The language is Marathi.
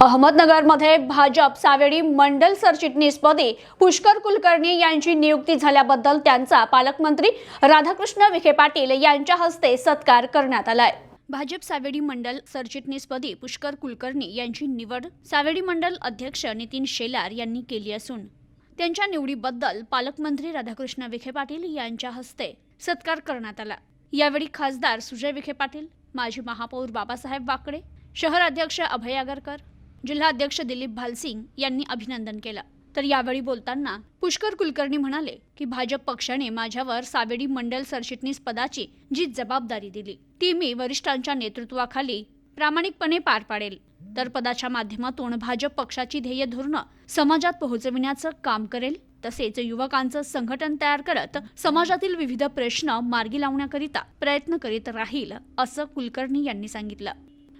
अहमदनगरमध्ये भाजप सावेडी मंडल सरचिटणीसपदी पुष्कर कुलकर्णी यांची नियुक्ती झाल्याबद्दल त्यांचा पालकमंत्री राधाकृष्ण विखे पाटील यांच्या हस्ते सत्कार करण्यात आलाय. भाजप सावेडी मंडल सरचिटणीसपदी पुष्कर कुलकर्णी यांची निवड सावेडी मंडल अध्यक्ष नितीन शेलार यांनी केली असून त्यांच्या निवडीबद्दल पालकमंत्री राधाकृष्ण विखे पाटील यांच्या हस्ते सत्कार करण्यात आला. यावेळी खासदार सुजय विखे पाटील माजी महापौर बाबासाहेब वाकडे शहर अध्यक्ष अभय आगरकर जिल्हाध्यक्ष दिलीप भालसिंग यांनी अभिनंदन केलं. तर यावेळी बोलताना पुष्कर कुलकर्णी म्हणाले की भाजप पक्षाने माझ्यावर सावेडी मंडल सरचिटणीस पदाची जी जबाबदारी दिली. ती मी वरिष्ठांच्या नेतृत्वाखाली प्रामाणिकपणे पार पाडेल. तर पदाच्या माध्यमातून भाजप पक्षाची ध्येय धोरणं समाजात पोहोचविण्याचं काम करेल. तसेच युवकांचं संघटन तयार करत समाजातील विविध प्रश्न मार्गी लावण्याकरिता प्रयत्न करीत राहील असं कुलकर्णी यांनी सांगितलं.